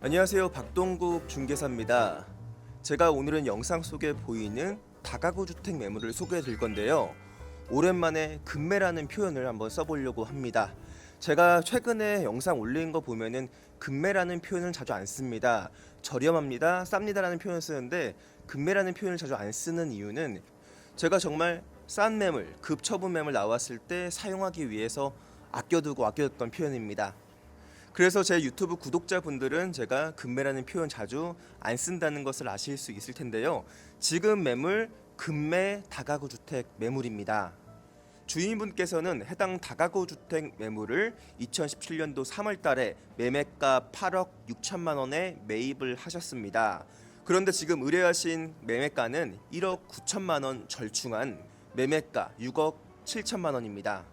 안녕하세요. 박동국 중개사입니다. 제가 오늘은 영상 속에 보이는 다가구 주택 매물을 소개해 드릴 건데요. 오랜만에 금매라는 표현을 한번 써보려고 합니다. 제가 최근에 영상 올린 거 보면은 금매라는 표현을 자주 안 씁니다. 저렴합니다, 쌉니다라는 표현을 쓰는데 금매라는 표현을 자주 안 쓰는 이유는 제가 정말 싼 매물, 급처분 매물 나왔을 때 사용하기 위해서 아껴두고 아껴뒀던 표현입니다. 그래서 제 유튜브 구독자분들은 제가 금매라는 표현 자주 안 쓴다는 것을 아실 수 있을 텐데요. 지금 매물 금매 다가구 주택 매물입니다. 주인분께서는 해당 다가구 주택 매물을 2017년도 3월 달에 매매가 8억 6천만 원에 매입을 하셨습니다. 그런데 지금 의뢰하신 매매가는 1억 9천만 원 절충한 매매가 6억 7천만 원입니다.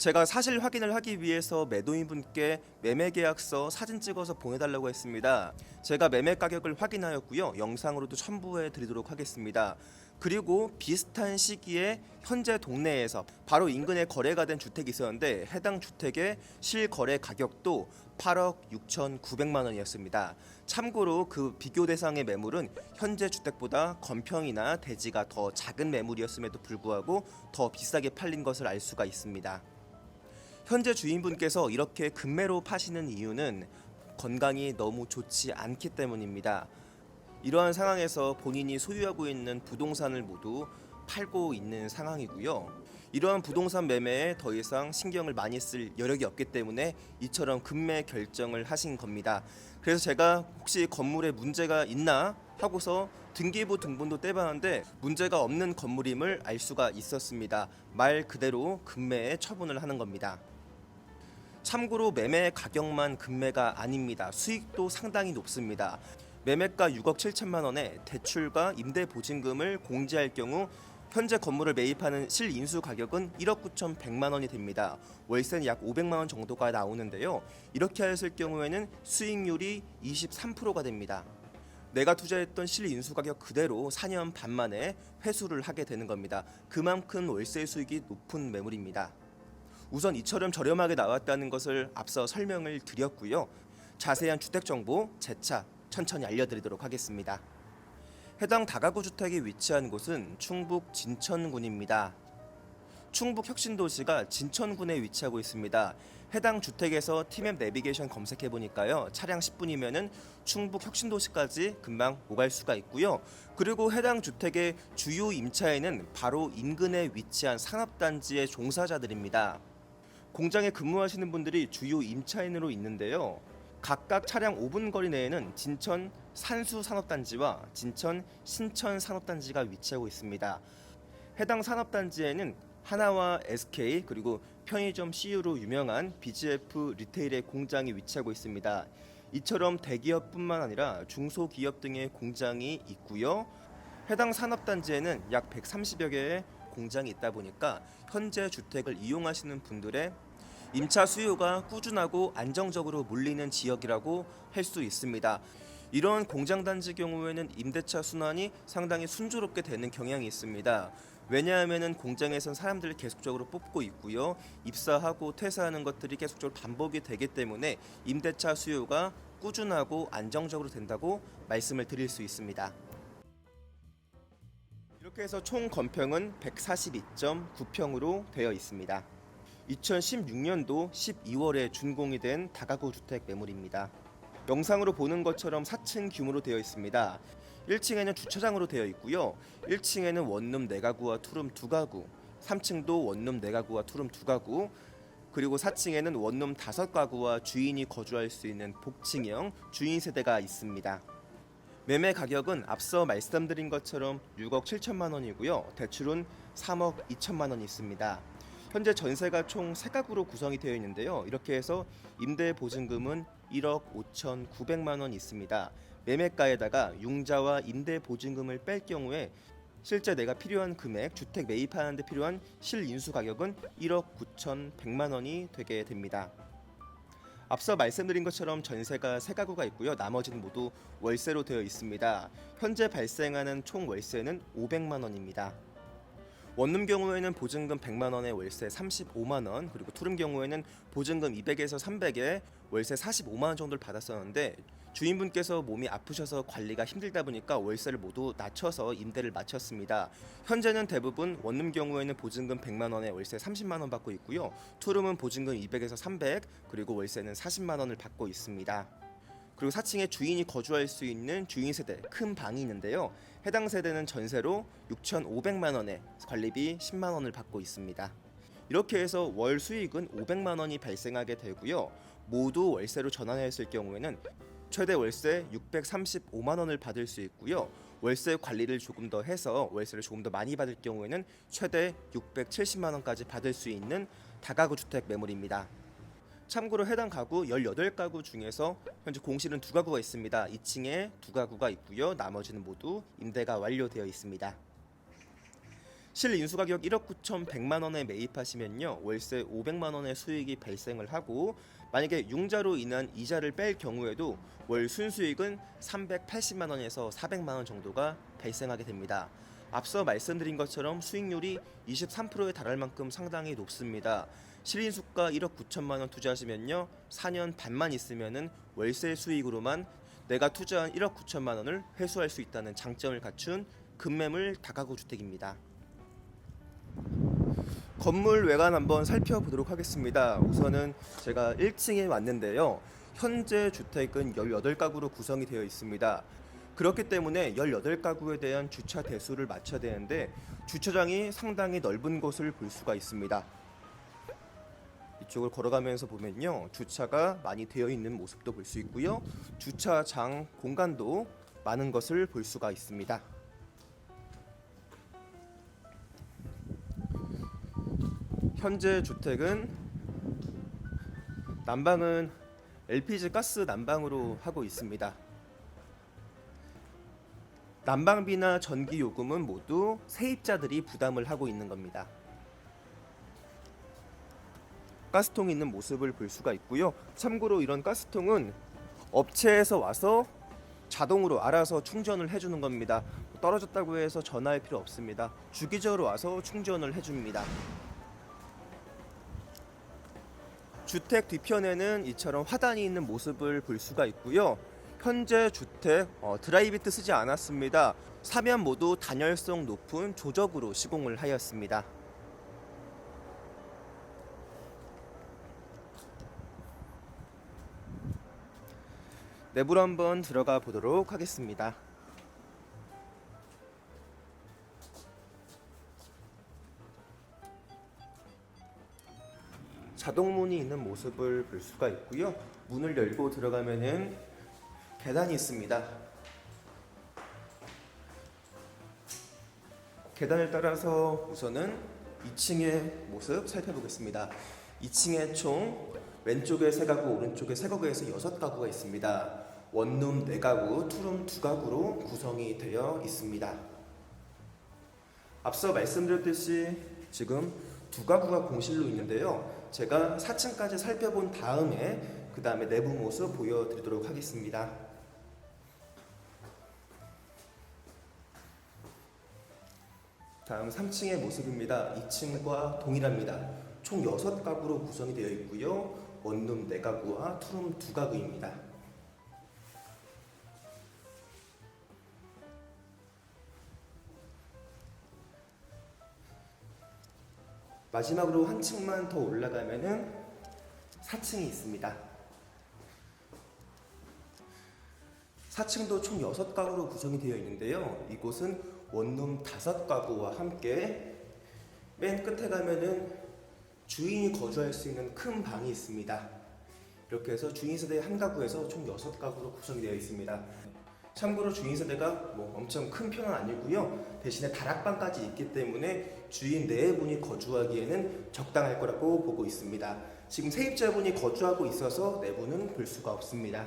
제가 사실 확인을 하기 위해서 매도인분께 매매 계약서 사진 찍어서 보내달라고 했습니다. 제가 매매 가격을 확인하였고요. 영상으로도 첨부해 드리도록 하겠습니다. 그리고 비슷한 시기에 현재 동네에서 바로 인근에 거래가 된 주택이 있었는데 해당 주택의 실거래 가격도 8억 6,900만 원이었습니다. 참고로 그 비교 대상의 매물은 현재 주택보다 건평이나 대지가 더 작은 매물이었음에도 불구하고 더 비싸게 팔린 것을 알 수가 있습니다. 현재 주인분께서 이렇게 금매로 파시는 이유는 건강이 너무 좋지 않기 때문입니다. 이러한 상황에서 본인이 소유하고 있는 부동산을 모두 팔고 있는 상황이고요. 이러한 부동산 매매에 더 이상 신경을 많이 쓸 여력이 없기 때문에 이처럼 금매 결정을 하신 겁니다. 그래서 제가 혹시 건물에 문제가 있나 하고서 등기부 등본도 떼봤는데 문제가 없는 건물임을 알 수가 있었습니다. 말 그대로 금매에 처분을 하는 겁니다. 참고로 매매 가격만 금매가 아닙니다. 수익도 상당히 높습니다. 매매가 6억 7천만 원에 대출과 임대 보증금을 공제할 경우 현재 건물을 매입하는 실인수 가격은 1억 9천 100만 원이 됩니다. 월세는 약 500만 원 정도가 나오는데요. 이렇게 하였을 경우에는 수익률이 23%가 됩니다. 내가 투자했던 실인수 가격 그대로 4년 반 만에 회수를 하게 되는 겁니다. 그만큼 월세 수익이 높은 매물입니다. 우선 이처럼 저렴하게 나왔다는 것을 앞서 설명을 드렸고요. 자세한 주택 정보 재차 천천히 알려드리도록 하겠습니다. 해당 다가구 주택이 위치한 곳은 충북 진천군입니다. 충북 혁신도시가 진천군에 위치하고 있습니다. 해당 주택에서 티맵 내비게이션 검색해 보니까요. 차량 10분이면은 충북 혁신도시까지 금방 오갈 수가 있고요. 그리고 해당 주택의 주요 임차에는 바로 인근에 위치한 산업단지의 종사자들입니다. 공장에 근무하시는 분들이 주요 임차인으로 있는데요. 각각 차량 5분 거리 내에는 진천 산수 산업단지와 진천 신천 산업단지가 위치하고 있습니다. 해당 산업단지에는 하나와 SK 그리고 편의점 CU로 유명한 BGF 리테일의 공장이 위치하고 있습니다. 이처럼 대기업뿐만 아니라 중소기업 등의 공장이 있고요. 해당 산업단지에는 약 130여 개의 공장이 있다 보니까 현재 주택을 이용하시는 분들의 임차 수요가 꾸준하고 안정적으로 몰리는 지역이라고 할 수 있습니다. 이런 공장 단지 경우에는 임대차 순환이 상당히 순조롭게 되는 경향이 있습니다. 왜냐하면은 공장에선 사람들을 계속적으로 뽑고 있고요. 입사하고 퇴사하는 것들이 계속적으로 반복이 되기 때문에 임대차 수요가 꾸준하고 안정적으로 된다고 말씀을 드릴 수 있습니다. 해서 총 건평은 142.9평으로 되어 있습니다. 2016년도 12월에 준공이 된 다가구 주택 매물입니다. 영상으로 보는 것처럼 4층 규모로 되어 있습니다. 1층에는 주차장으로 되어 있고요. 1층에는 원룸 4가구와 투룸 2가구, 3층도 원룸 4가구와 투룸 2가구, 그리고 4층에는 원룸 5가구와 주인이 거주할 수 있는 복층형 주인 세대가 있습니다. 매매 가격은 앞서 말씀드린 것처럼 6억 7천만 원이고요. 대출은 3억 2천만 원이 있습니다. 현재 전세가 총 3가구로 구성이 되어 있는데요. 이렇게 해서 임대 보증금은 1억 5천 9백만 원 있습니다. 매매가에다가 융자와 임대 보증금을 뺄 경우에 실제 내가 필요한 금액, 주택 매입하는 데 필요한 실인수 가격은 1억 9천 100만 원이 되게 됩니다. 앞서 말씀드린 것처럼 전세가 세 가구가 있고요. 나머지는 모두 월세로 되어 있습니다. 현재 발생하는 총 월세는 500만 원입니다. 원룸 경우에는 보증금 100만 원에 월세 35만 원, 그리고 투룸 경우에는 보증금 200에서 300에 월세 45만 원 정도를 받았었는데 주인분께서 몸이 아프셔서 관리가 힘들다 보니까 월세를 모두 낮춰서 임대를 마쳤습니다. 현재는 대부분 원룸 경우에는 보증금 100만 원에 월세 30만 원 받고 있고요. 투룸은 보증금 200에서 300, 그리고 월세는 40만 원을 받고 있습니다. 그리고 4층에 주인이 거주할 수 있는 주인 세대 큰 방이 있는데요. 해당 세대는 전세로 6,500만 원에 관리비 10만 원을 받고 있습니다. 이렇게 해서 월 수익은 500만 원이 발생하게 되고요. 모두 월세로 전환했을 경우에는 최대 월세 635만 원을 받을 수 있고요. 월세 관리를 조금 더 해서 월세를 조금 더 많이 받을 경우에는 최대 670만 원까지 받을 수 있는 다가구 주택 매물입니다. 참고로 해당 가구 18가구 중에서 현재 공실은 두 가구가 있습니다. 2층에 두 가구가 있고요. 나머지는 모두 임대가 완료되어 있습니다. 실 인수 가격 1억 9,100만 원에 매입하시면요. 월세 500만 원의 수익이 발생을 하고 만약에 융자로 인한 이자를 뺄 경우에도 월 순수익은 380만 원에서 400만 원 정도가 발생하게 됩니다. 앞서 말씀드린 것처럼 수익률이 23%에 달할 만큼 상당히 높습니다. 실인수가 1억 9천만 원 투자하시면요. 4년 반만 있으면은 월세 수익으로만 내가 투자한 1억 9천만 원을 회수할 수 있다는 장점을 갖춘 급매물 다가구 주택입니다. 건물 외관 한번 살펴보도록 하겠습니다. 우선은 제가 1층에 왔는데요. 현재 주택은 18가구로 구성이 되어 있습니다. 그렇기 때문에 18가구에 대한 주차 대수를 맞춰야 되는데 주차장이 상당히 넓은 곳을 볼 수가 있습니다. 이쪽을 걸어가면서 보면요. 주차가 많이 되어 있는 모습도 볼 수 있고요. 주차장 공간도 많은 것을 볼 수가 있습니다. 현재 주택은 난방은 LPG 가스 난방으로 하고 있습니다. 난방비나 전기 요금은 모두 세입자들이 부담을 하고 있는 겁니다. 가스통이 있는 모습을 볼 수가 있고요. 참고로 이런 가스통은 업체에서 와서 자동으로 알아서 충전을 해주는 겁니다. 떨어졌다고 해서 전화할 필요 없습니다. 주기적으로 와서 충전을 해줍니다. 주택 뒤편에는 이처럼 화단이 있는 모습을 볼 수가 있고요. 현재 주택 어, 드라이비트 쓰지 않았습니다. 사면 모두 단열성 높은 조적으로 시공을 하였습니다. 내부로 한번 들어가 보도록 하겠습니다. 자동문이 있는 모습을 볼 수가 있고요. 문을 열고 들어가면은 계단이 있습니다. 계단을 따라서 우선은 2층의 모습 살펴보겠습니다. 2층에 총 왼쪽에 세 가구, 오른쪽에 세 가구에서 여섯 가구가 있습니다. 원룸 네 가구, 투룸 두 가구로 구성이 되어 있습니다. 앞서 말씀드렸듯이 지금 두 가구가 공실로 있는데요. 제가 4층까지 살펴본 다음에 그 다음에 내부 모습 보여드리도록 하겠습니다. 다음 3층의 모습입니다. 2층과 동일합니다. 총 6가구로 구성이 되어 있고요. 원룸 4가구와 투룸 2가구입니다. 마지막으로 한 층만 더 올라가면은 4층이 있습니다. 4층도 총 6가구로 구성이 되어 있는데요. 이곳은 원룸 5가구와 함께 맨 끝에 가면은 주인이 거주할 수 있는 큰 방이 있습니다. 이렇게 해서 주인 세대 한 가구에서 총 6가구로 구성이 되어 있습니다. 참고로 주인 세대가 뭐 엄청 큰 편은 아니고요. 대신에 다락방까지 있기 때문에 주인 네 분이 거주하기에는 적당할 거라고 보고 있습니다. 지금 세입자분이 거주하고 있어서 내부는 볼 수가 없습니다.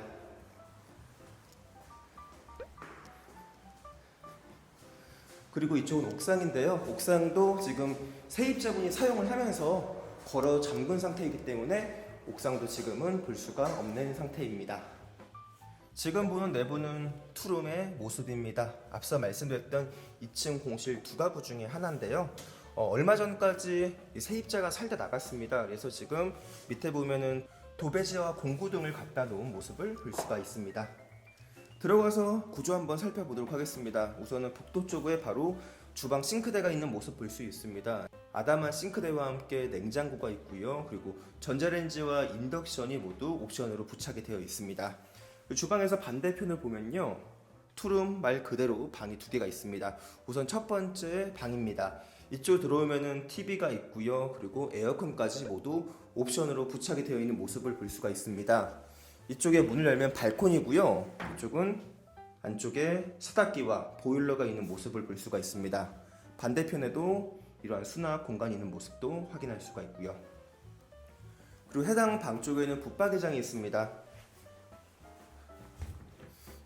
그리고 이쪽은 옥상인데요. 옥상도 지금 세입자분이 사용을 하면서 걸어 잠근 상태이기 때문에 옥상도 지금은 볼 수가 없는 상태입니다. 지금 보는 내부는 투룸의 모습입니다. 앞서 말씀드렸던 2층 공실 두 가구 중에 하나인데요. 어, 얼마 전까지 이 세입자가 살다 나갔습니다. 그래서 지금 밑에 보면은 도배지와 공구 등을 갖다 놓은 모습을 볼 수가 있습니다. 들어가서 구조 한번 살펴보도록 하겠습니다. 우선은 복도 쪽에 바로 주방 싱크대가 있는 모습 볼 수 있습니다. 아담한 싱크대와 함께 냉장고가 있고요. 그리고 전자레인지와 인덕션이 모두 옵션으로 부착이 되어 있습니다. 그 주방에서 반대편을 보면요. 투룸 말 그대로 방이 두 개가 있습니다. 우선 첫 번째 방입니다. 이쪽 들어오면은 TV가 있고요. 그리고 에어컨까지 모두 옵션으로 부착이 되어 있는 모습을 볼 수가 있습니다. 이쪽에 문을 열면 발코니고요. 이쪽은 안쪽에 세탁기와 보일러가 있는 모습을 볼 수가 있습니다. 반대편에도 이러한 수납 공간이 있는 모습도 확인할 수가 있고요. 그리고 해당 방 쪽에는 붙박이장이 있습니다.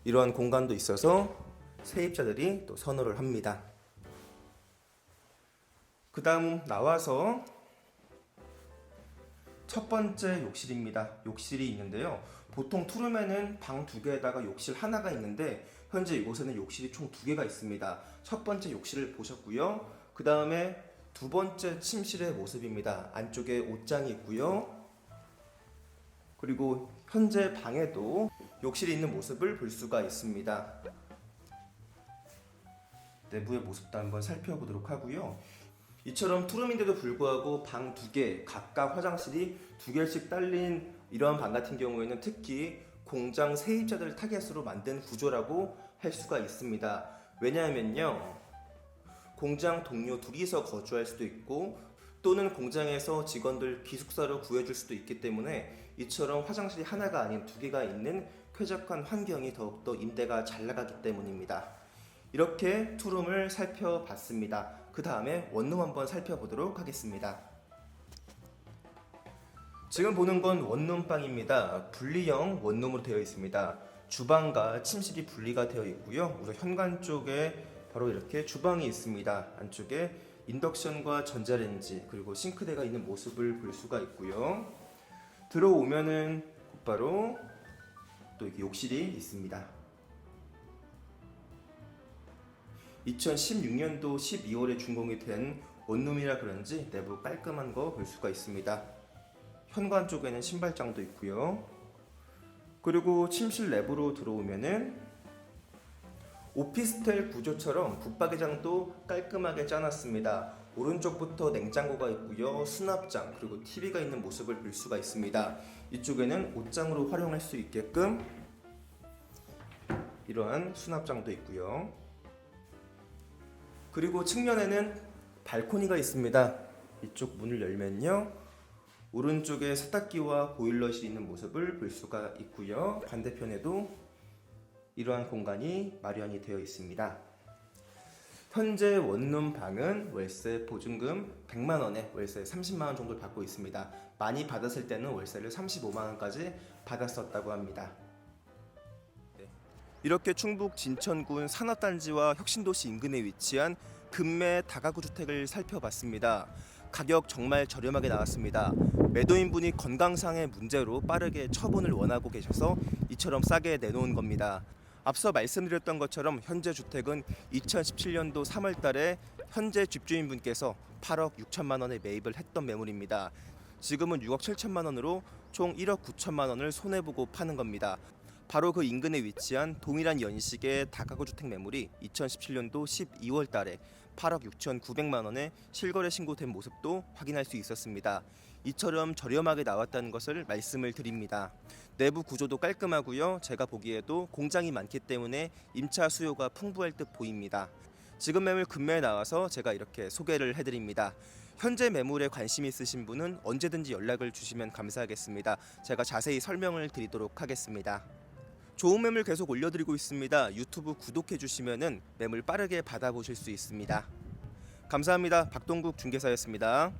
이러한 공간도 있어서 세입자들이 또 선호를 합니다. 그 다음 나와서 첫 번째 욕실입니다. 욕실이 있는데요. 보통 투룸에는 방 두 개에다가 욕실 하나가 있는데 현재 이곳에는 욕실이 총 두 개가 있습니다. 첫 번째 욕실을 보셨고요. 그 다음에 두 번째 침실의 모습입니다. 안쪽에 옷장이 있고요. 그리고 현재 방에도 욕실이 있는 모습을 볼 수가 있습니다. 내부의 모습도 한번 살펴보도록 하고요. 이처럼 투룸인데도 불구하고 방 두 개, 각각 화장실이 두 개씩 딸린 이러한 방 같은 경우에는 특히 공장 세입자들 타겟으로 만든 구조라고 할 수가 있습니다. 왜냐하면요. 공장 동료 둘이서 거주할 수도 있고 또는 공장에서 직원들 기숙사로 구해줄 수도 있기 때문에 이처럼 화장실이 하나가 아닌 두 개가 있는 쾌적한 환경이 더욱더 임대가 잘 나가기 때문입니다. 이렇게 투룸을 살펴봤습니다. 그 다음에 원룸 한번 살펴보도록 하겠습니다. 지금 보는 건 원룸방입니다. 분리형 원룸으로 되어 있습니다. 주방과 침실이 분리가 되어 있고요. 우선 현관 쪽에 바로 이렇게 주방이 있습니다. 안쪽에 인덕션과 전자레인지 그리고 싱크대가 있는 모습을 볼 수가 있고요. 들어오면은 곧바로 또 이렇게 욕실이 있습니다. 2016년도 12월에 준공이 된 원룸이라 그런지 내부 깔끔한 거 볼 수가 있습니다. 현관 쪽에는 신발장도 있고요. 그리고 침실 내부로 들어오면은 오피스텔 구조처럼 붙박이장도 깔끔하게 짜놨습니다. 오른쪽부터 냉장고가 있고요. 수납장 그리고 TV가 있는 모습을 볼 수가 있습니다. 이쪽에는 옷장으로 활용할 수 있게끔 이러한 수납장도 있고요. 그리고 측면에는 발코니가 있습니다. 이쪽 문을 열면요. 오른쪽에 세탁기와 보일러실이 있는 모습을 볼 수가 있고요. 반대편에도 이러한 공간이 마련이 되어 있습니다. 현재 원룸 방은 월세 보증금 100만 원에 월세 30만 원 정도 받고 있습니다. 많이 받았을 때는 월세를 35만 원까지 받았었다고 합니다. 네. 이렇게 충북 진천군 산업단지와 혁신도시 인근에 위치한 금매 다가구 주택을 살펴봤습니다. 가격 정말 저렴하게 나왔습니다. 매도인분이 건강상의 문제로 빠르게 처분을 원하고 계셔서 이처럼 싸게 내놓은 겁니다. 앞서 말씀드렸던 것처럼 현재 주택은 2017년도 3월 달에 현재 집주인분께서 8억 6천만 원에 매입을 했던 매물입니다. 지금은 6억 7천만 원으로 총 1억 9천만 원을 손해 보고 파는 겁니다. 바로 그 인근에 위치한 동일한 연식의 다가구 주택 매물이 2017년도 12월 달에 8억 6천 9백만 원에 실거래 신고된 모습도 확인할 수 있었습니다. 이처럼 저렴하게 나왔다는 것을 말씀을 드립니다. 내부 구조도 깔끔하고요. 제가 보기에도 공장이 많기 때문에 임차 수요가 풍부할 듯 보입니다. 지금 매물 금매에 나와서 제가 이렇게 소개를 해드립니다. 현재 매물에 관심 있으신 분은 언제든지 연락을 주시면 감사하겠습니다. 제가 자세히 설명을 드리도록 하겠습니다. 좋은 매물 계속 올려드리고 있습니다. 유튜브 구독해 주시면은 매물 빠르게 받아보실 수 있습니다. 감사합니다. 박동국 중개사였습니다.